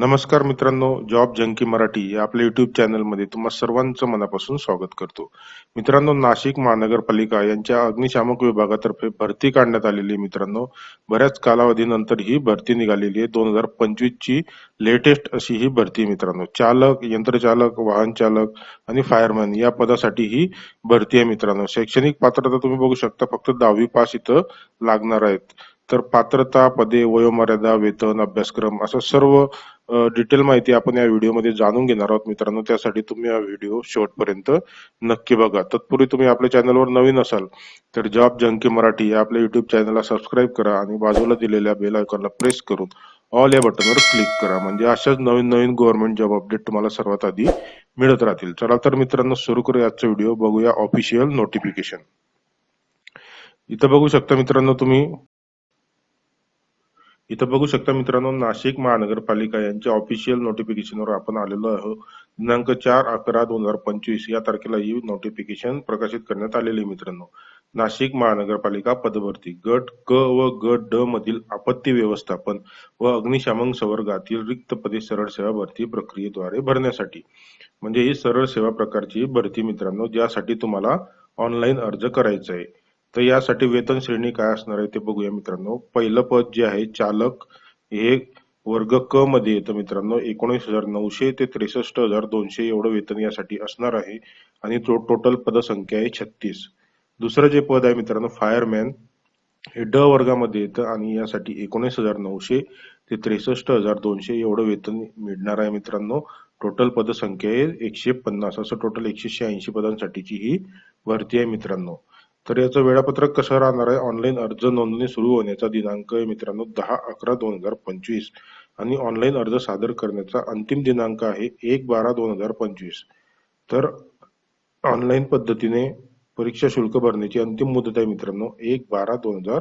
नमस्कार मित्रांनो job junkie Marathi या आपल्या युट्यूब चॅनलमध्ये तुम्हा सर्वांचं मनापासून स्वागत करतो. मित्रांनो नाशिक महानगरपालिका यांच्या अग्निशामक विभागातर्फे भरती काढण्यात आलेली आहे मित्रांनो. बऱ्याच कालावधीनंतर ही भरती निघालेली आहे. दोन हजार पंचवीस ची लेटेस्ट अशी ही भरती मित्रांनो. चालक यंत्रचालक वाहन चालक आणि फायरमॅन या पदासाठी ही भरती आहे मित्रांनो. शैक्षणिक पात्रता तुम्ही बघू शकता. फक्त दहावी पास इथं लागणार आहेत. तर पात्रता पदे वयोमर्यादा वेतन अभ्यासक्रम असं सर्व डिटेल माहिती आपण या व्हिडिओमध्ये जाणून घेणार आहोत मित्रांनो. त्यासाठी तुम्ही हा व्हिडिओ शेवटपर्यंत नक्की बघा. तत्पूर्वी तुम्ही आपल्या चॅनलवर नवीन असाल तर जॉब जंकी मराठी या आपल्या युट्यूब चॅनलला सबस्क्राईब करा आणि बाजूला दिलेल्या बेल आयकॉनला प्रेस करून ऑल या बटनवर क्लिक करा. म्हणजे अशाच नवीन नवीन गव्हर्नमेंट जॉब अपडेट तुम्हाला सर्वात आधी मिळत राहतील. चला तर मित्रांनो सुरू करूया आजचा व्हिडिओ. बघूया ऑफिशियल नोटिफिकेशन इथं बघू शकता मित्रांनो तुम्ही इथं बघू शकता मित्रांनो नाशिक महानगरपालिका यांच्या ऑफिशियल नोटिफिकेशनवर आपण आलेलो आहोत. दिनांक चार अकरा दोन हजार पंचवीस या तारखेला ही नोटिफिकेशन प्रकाशित करण्यात आलेली मित्रांनो. नाशिक महानगरपालिका पदभरती गट क व गट ड मधील आपत्ती व्यवस्थापन व अग्निशामक संवर्गातील रिक्त पदे सरळ सेवा भरती प्रक्रियेद्वारे भरण्यासाठी. म्हणजे ही सरळ सेवा प्रकारची भरती मित्रांनो ज्यासाठी तुम्हाला ऑनलाईन अर्ज करायचा आहे. तर यासाठी वेतन श्रेणी काय असणार आहे ते बघूया मित्रांनो. पहिलं पद जे आहे चालक हे वर्ग क मध्ये येतं मित्रांनो. एकोणीस हजार नऊशे ते त्रेसष्ट हजार दोनशे एवढं वेतन यासाठी असणार आहे. आणि तो टोटल पदसंख्या आहे छत्तीस. दुसरं जे पद आहे मित्रांनो फायरमॅन हे ड वर्गामध्ये येतं आणि यासाठी एकोणीस हजार नऊशे ते त्रेसष्ट हजार दोनशे एवढं वेतन मिळणार आहे मित्रांनो. टोटल पदसंख्या आहे एकशे पन्नास. असं टोटल एकशे शहाऐंशी पदांसाठीची ही भरती आहे मित्रांनो. तर याचं वेळापत्रक कसं राहणार आहे? ऑनलाईन अर्ज नोंदणी सुरू होण्याचा दिनांक आहे मित्रांनो दहा अकरा दोन हजार पंचवीस. आणि ऑनलाईन अर्ज सादर करण्याचा अंतिम दिनांक आहे एक बारा दोन हजार पंचवीस. तर ऑनलाईन पद्धतीने परीक्षा शुल्क भरण्याची अंतिम मुदत आहे मित्रांनो एक बारा दोन हजार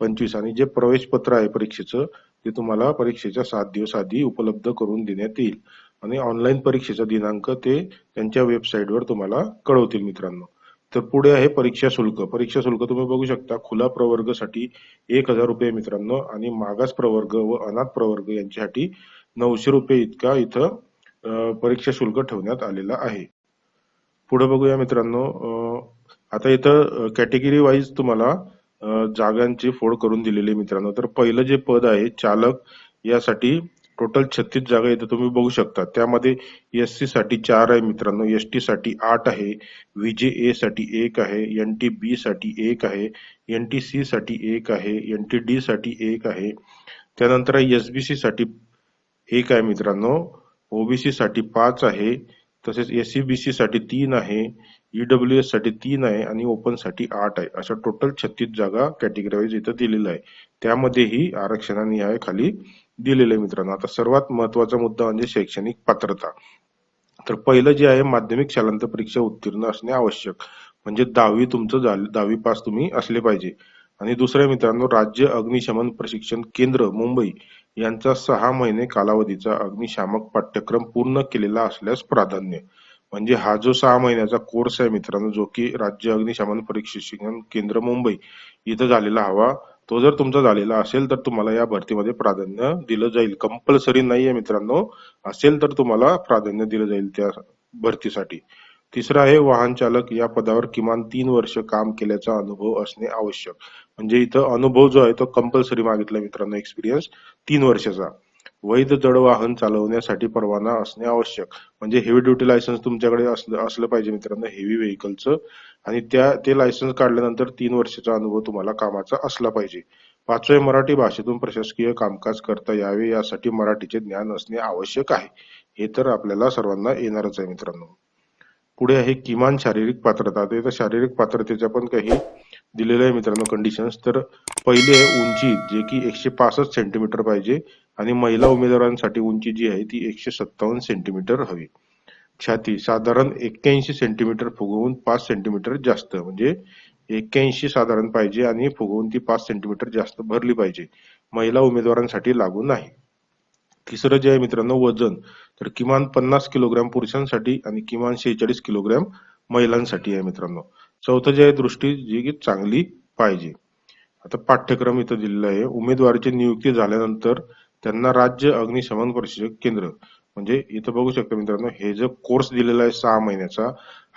पंचवीस. आणि जे प्रवेश पत्र आहे परीक्षेचं ते तुम्हाला परीक्षेच्या सात दिवस आधी उपलब्ध करून देण्यात येईल. आणि ऑनलाईन परीक्षेचा दिनांक ते त्यांच्या वेबसाईटवर तुम्हाला कळवतील मित्रांनो. तर पुढे आहे परीक्षा शुल्क. परीक्षा शुल्क तुम्ही बघू शकता. खुला प्रवर्गासाठी एक हजार रुपये मित्रांनो आणि मागास प्रवर्ग व अनाथ प्रवर्ग यांच्यासाठी नऊशे रुपये इतका इथं परीक्षा शुल्क ठेवण्यात आलेला आहे. पुढे बघूया मित्रांनो आता इथं कॅटेगरी वाईज तुम्हाला जागांची फोड करून दिलेली मित्रांनो. तर पहिलं जे पद आहे चालक यासाठी टोटल छत्तीस जागा इथं तुम्ही बघू शकता. त्यामध्ये एस सी साठी चार आहे मित्रांनो. एस टी साठी आठ आहे. व्हीजे ए साठी एक आहे. एन टी बी साठी एक आहे. एन टी सी साठी एक आहे. एन टी डी साठी एक आहे. त्यानंतर एस बी सी साठी एक आहे मित्रांनो. ओबीसी साठी पाच आहे. तसेच एस सी बी सी साठी तीन आहे. ईडब्ल्यू एससाठी तीन आहे आणि ओपनसाठी आठ आहे. अशा टोटल छत्तीस जागा कॅटेगरी वाईज इथं दिलेलं आहे. त्यामध्येही आरक्षणाने आहे खाली. दिलेलं आहे मित्रांनो. आता सर्वात महत्त्वाचा मुद्दा म्हणजे शैक्षणिक पात्रता. तर पहिलं जे आहे माध्यमिक शालांत परीक्षा उत्तीर्ण असणे आवश्यक. म्हणजे दहावी तुमचं झालं दहावी पास तुम्ही असले पाहिजे. आणि दुसऱ्या मित्रांनो राज्य अग्निशमन प्रशिक्षण केंद्र मुंबई यांचा सहा महिने कालावधीचा अग्निशामक पाठ्यक्रम पूर्ण केलेला असल्यास प्राधान्य. म्हणजे हा जो सहा महिन्याचा कोर्स आहे मित्रांनो जो की राज्य अग्निशमन प्रशिक्षण केंद्र मुंबई इथं झालेला हवा तो जर तुमचा झालेला असेल तर तुम्हाला या भरतीमध्ये प्राधान्य दिलं जाईल. कंपल्सरी नाहीये मित्रांनो. असेल तर तुम्हाला प्राधान्य दिलं जाईल त्या भरतीसाठी. तिसरं आहे वाहन चालक या पदावर किमान तीन वर्ष काम केल्याचा अनुभव असणे आवश्यक. म्हणजे इथं अनुभव जो आहे तो कंपल्सरी मागितला मित्रांनो एक्सपिरियन्स तीन वर्षाचा. वैध जड वाहन चालवण्यासाठी परवाना असणे आवश्यक. म्हणजे हेवी ड्युटी लायसन्स तुमच्याकडे असलं पाहिजे मित्रांनो हेवी व्हेकलचं आणि त्या ते लायसन्स काढल्यानंतर तीन वर्षाचा अनुभव तुम्हाला कामाचा असला पाहिजे. पाचवे मराठी भाषेतून प्रशासकीय कामकाज करता यावे यासाठी मराठीचे ज्ञान असणे आवश्यक आहे. हे तर आपल्याला सर्वांना येणारच आहे मित्रांनो. पुढे आहे किमान शारीरिक पात्रता. तर शारीरिक पात्रतेच्या पण काही दिलेलं आहे मित्रांनो कंडिशन्स तर पहिले उंची जे की एकशे पासष्ट सेंटीमीटर पाहिजे. आणि महिला उमेदवारांसाठी उंची जी आहे ती एकशे सत्तावन्न सेंटीमीटर हवी. छाती साधारण एक्क्याऐंशी सेंटीमीटर फुगवून पाच सेंटीमीटर जास्त. म्हणजे एक्क्याऐंशी साधारण पाहिजे आणि फुगवून ती पाच सेंटीमीटर जास्त भरली पाहिजे. महिला उमेदवारांसाठी लागू नाही. तिसरं जे आहे मित्रांनो वजन. तर किमान पन्नास किलोग्रॅम पुरुषांसाठी आणि किमान शेहेचाळीस किलोग्रॅम महिलांसाठी आहे मित्रांनो. चौथं जे आहे दृष्टी जी की चांगली पाहिजे. आता पाठ्यक्रम इथं दिलेला आहे. उमेदवारीची नियुक्ती झाल्यानंतर त्यांना राज्य अग्निशमन प्रशिक्षक केंद्र. म्हणजे इथं बघू शकता मित्रांनो हे जो कोर्स दिलेला आहे सहा महिन्याचा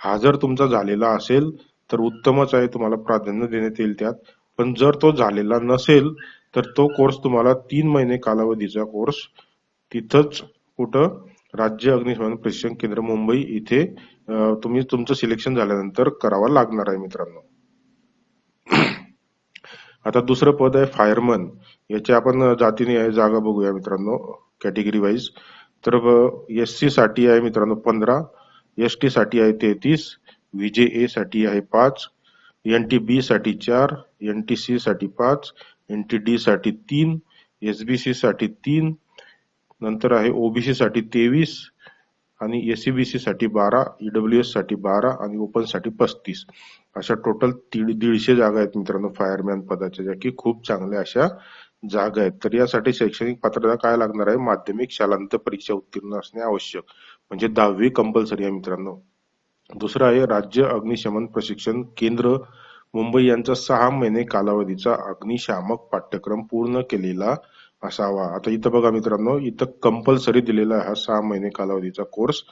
हा जर तुमचा झालेला असेल तर उत्तमच आहे तुम्हाला प्राधान्य देण्यात येईल त्यात. पण जर तो झालेला नसेल तर तो कोर्स तुम्हाला तीन महिने कालावधीचा कोर्स तिथंच कुठं राज्य अग्निशमन प्रशिक्षण केंद्र मुंबई इथे तुम्ही तुमचं सिलेक्शन झाल्यानंतर करावा लागणार आहे मित्रांनो. आता दुसरं पद आहे फायरमन याची आपण जातीने जागा बघूया मित्रांनो कॅटेगरी वाईज तर एस सी साठी आहे मित्रांनो पंधरा एस टी साठी आहे तेहतीस व्हीजे ए साठी आहे पाच एन टी बी साठी चार एन टी सी साठी पाच एन टी डी साठी तीन एस बी सी साठी तीन नंतर आहे ओबीसी साठी तेवीस आणि एसीबीसी साठी बारा ईडब्ल्यू एससाठी बारा आणि ओपनसाठी पस्तीस. अशा टोटल दीडशे जागा आहेत मित्रांनो फायरमॅन पदाच्या ज्या की खूप चांगल्या अशा जागा आहेत. तर यासाठी शैक्षणिक पात्रता काय लागणार आहे? माध्यमिक शालांत परीक्षा उत्तीर्ण असणे आवश्यक. म्हणजे दहावी कंपल्सरी आहे मित्रांनो. दुसरं आहे राज्य अग्निशमन प्रशिक्षण केंद्र. मुंबई यांचा सहा महिने कालावधीचा अग्निशामक पाठ्यक्रम पूर्ण केलेला असावा. आता इथं बघा मित्रांनो इथं कंपल्सरी दिलेला आहे हा सहा महिने कालावधीचा कोर्स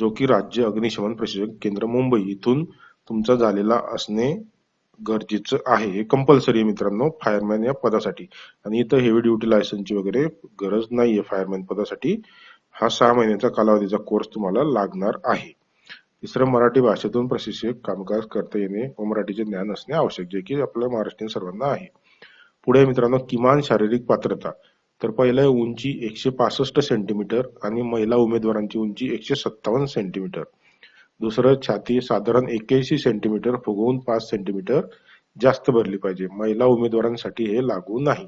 जो की राज्य अग्निशमन प्रशिक्षण केंद्र मुंबई इथून तुमचा झालेला असणे गरजेचं आहे. हे कंपल्सरी मित्रांनो फायरमॅन या पदासाठी. आणि इथं हेवी ड्युटी लायसन्सची वगैरे गरज नाहीये फायरमॅन पदासाठी. हा सहा महिन्याचा कालावधीचा कोर्स तुम्हाला लागणार आहे. तिसरं मराठी भाषेतून प्रशिक्षक कामकाज करता येणे व मराठीचे ज्ञान असणे आवश्यक जे की आपल्या महाराष्ट्रीयन सर्वांना आहे. पुढे मित्रांनो किमान शारीरिक पात्रता. तर पहिलं आहे उंची एकशे पासष्ट सेंटीमीटर आणि महिला उमेदवारांची उंची एकशे सत्तावन्न सेंटीमीटर दुसरं छाती साधारण एक्क्याऐंशी सेंटीमीटर फुगवून पाच सेंटीमीटर जास्त भरली पाहिजे. महिला उमेदवारांसाठी हे लागू नाही.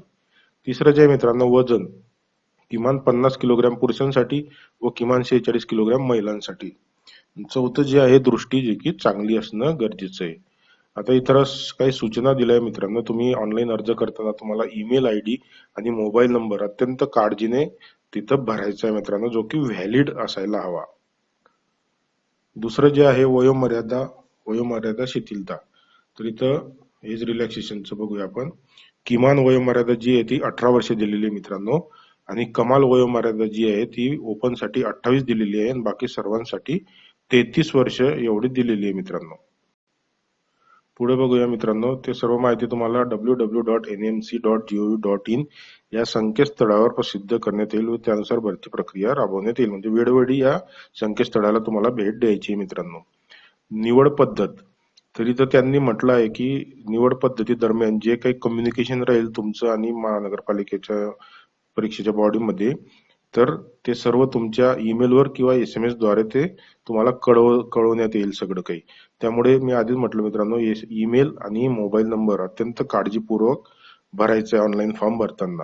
तिसरं जे आहे मित्रांनो वजन. किमान पन्नास किलोग्रॅम पुरुषांसाठी व किमान शेहेचाळीस किलोग्रॅम महिलांसाठी. चौथं जे आहे दृष्टी जे की चांगली असणं गरजेचं आहे. आता इतर काही सूचना दिल्या मित्रांनो. तुम्ही ऑनलाईन अर्ज करताना तुम्हाला ईमेल आय डी आणि मोबाईल नंबर अत्यंत काळजीने तिथं भरायचा आहे मित्रांनो जो की व्हॅलिड असायला हवा. दुसरं जे आहे वयोमर्यादा वयोमर्यादा शिथिलता. तर इथं एज रिलॅक्सेशनचं बघूया आपण. किमान वयोमर्यादा जी आहे ती अठरा वर्ष दिलेली आहे मित्रांनो. आणि कमाल वयोमर्यादा जी आहे ती ओपनसाठी अठ्ठावीस दिलेली आहे. आणि बाकी सर्वांसाठी तेहतीस वर्ष एवढी दिलेली आहे मित्रांनो. पुढे बघूया मित्रांनो. ते सर्व माहिती तुम्हाला W W dot N M C dot GOV dot in या संकेतस्थळावर प्रसिद्ध करण्यात येईल व त्यानुसार भरती प्रक्रिया राबवण्यात येईल. म्हणजे वेळोवेळी या संकेतस्थळाला तुम्हाला भेट द्यायची आहे मित्रांनो. निवड पद्धत. तरी तर त्यांनी म्हटलं आहे की निवड पद्धती दरम्यान जे काही कम्युनिकेशन राहील तुमचं आणि महानगरपालिकेच्या परीक्षेच्या बॉडीमध्ये तर ते सर्व तुमच्या ईमेलवर किंवा एस एम एसद्वारे ते तुम्हाला कळव कळवण्यात येईल सगळं काही. त्यामुळे मी आधीच म्हटलं मित्रांनो ईमेल आणि मोबाईल नंबर अत्यंत काळजीपूर्वक भरायचा आहे ऑनलाईन फॉर्म भरताना.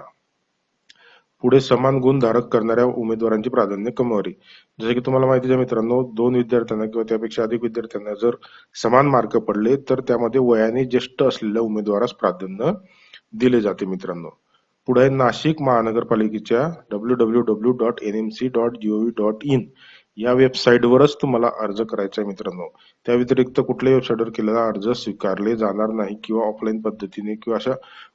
पुढे समान गुण धारक करणाऱ्या उमेदवारांची प्राधान्य क्रमवारी जसं की तुम्हाला माहिती आहे मित्रांनो दोन विद्यार्थ्यांना किंवा त्यापेक्षा अधिक विद्यार्थ्यांना जर समान मार्क पडले तर त्यामध्ये वयाने ज्येष्ठ असलेल्या उमेदवारास प्राधान्य दिले जाते मित्रांनो. पुढे नाशिक महानगरपालिकेच्या W W W dot N M C dot GOV dot in या वेबसाईटवरच तुम्हाला अर्ज करायचा आहे मित्रांनो. त्या व्यतिरिक्त कुठल्याही वेबसाईटवर केलेला अर्ज स्वीकारले जाणार नाही किंवा ऑफलाईन पद्धतीने किंवा अशा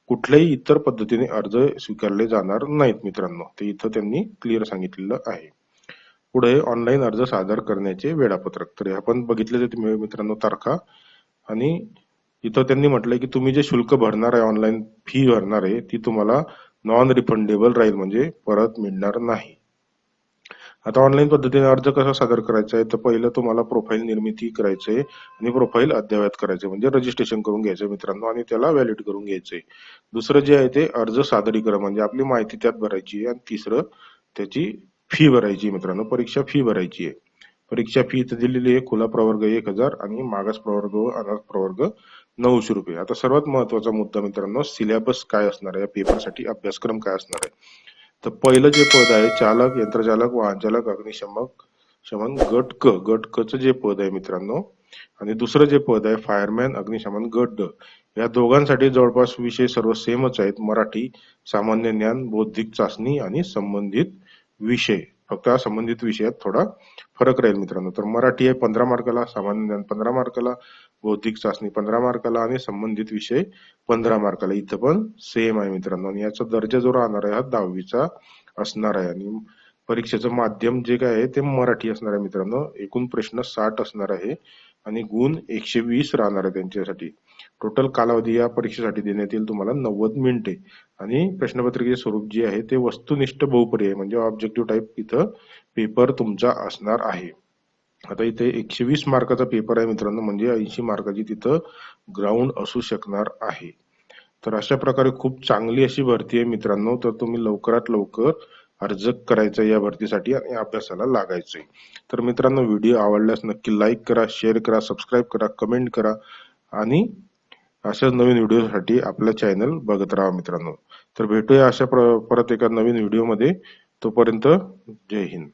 कुठल्याही इतर पद्धतीने अर्ज स्वीकारले जाणार नाहीत मित्रांनो. ते इथं त्यांनी क्लिअर सांगितलेलं आहे. पुढे ऑनलाईन अर्ज सादर करण्याचे वेळापत्रक. तर आपण बघितले मित्रांनो तारखा. आणि इथं त्यांनी म्हटलंय की तुम्ही जे शुल्क भरणार आहे ऑनलाईन फी भरणार आहे ती तुम्हाला नॉन रिफंडेबल राहील म्हणजे परत मिळणार नाही. आता ऑनलाईन पद्धतीने अर्ज कसा सादर करायचा आहे? तर पहिलं तुम्हाला प्रोफाईल निर्मिती करायची आणि प्रोफाईल अद्ययावत करायचे म्हणजे रजिस्ट्रेशन करून घ्यायचं मित्रांनो आणि त्याला व्हॅलिड करून घ्यायचंय दुसरं जे आहे ते अर्ज सादरीकरण म्हणजे आपली माहिती त्यात भरायची आहे आणि तिसरं त्याची फी भरायची मित्रांनो परीक्षा फी भरायची आहे. परीक्षा फी इथं दिलेली आहे खुला प्रवर्ग एक हजार आणि मागास प्रवर्ग व अनाथ प्रवर्ग नऊशे रुपये. आता सर्वात महत्त्वाचा मुद्दा मित्रांनो सिलेबस काय असणार आहे? या पेपरसाठी अभ्यासक्रम काय असणार आहे? तर पहिलं जे पद आहे चालक यंत्रचालक वाहनचालक अग्निशमक शमन गट क गट कचं जे पद आहे मित्रांनो आणि दुसरं जे पद आहे फायरमॅन अग्निशमन गट. ड या दोघांसाठी जवळपास विषय सर्व सेमच आहेत. मराठी सामान्य ज्ञान बौद्धिक चाचणी आणि संबंधित विषय. फक्त संबंधित विषयात थोडा फरक राहील मित्रांनो. तर मराठी आहे पंधरा मार्काला सामान्य ज्ञान पंधरा मार्काला बौद्धिक चाचणी पंधरा मार्काला आणि संबंधित विषय पंधरा मार्काला. इथं पण सेम आहे मित्रांनो. आणि याचा दर्जा जो राहणार आहे हा दहावीचा असणार आहे. आणि परीक्षेचं माध्यम जे काय आहे ते मराठी असणार आहे मित्रांनो. एकूण प्रश्न साठ असणार आहे. आणि गुण एकशे वीस राहणार आहे त्यांच्यासाठी. टोटल कालावधी या परीक्षेसाठी देण्यात येईल तुम्हाला नव्वद मिनिटे. आणि प्रश्नपत्रिकेचे स्वरूप जे आहे ते वस्तुनिष्ठ बहुपर्याय म्हणजे ऑब्जेक्टिव्ह टाईप इथं पेपर तुमचा असणार आहे. आता इथे एकशे वीस मार्काचा पेपर आहे मित्रांनो म्हणजे ऐंशी मार्काची तिथं ग्राउंड असू शकणार आहे. तर अशा प्रकारे खूप चांगली अशी भरती आहे मित्रांनो तर तुम्ही लवकरात लवकर अर्ज करायचा या भरतीसाठी आणि अभ्यासाला लागायचंय. तर मित्रांनो व्हिडिओ आवडल्यास नक्की लाईक करा शेअर करा सबस्क्राईब करा कमेंट करा. आणि अशाच नवीन व्हिडिओसाठी आपलं चॅनल बघत राहा मित्रांनो. तर भेटूया अशा प्र- परत एका नवीन व्हिडिओमध्ये. तोपर्यंत जय हिंद.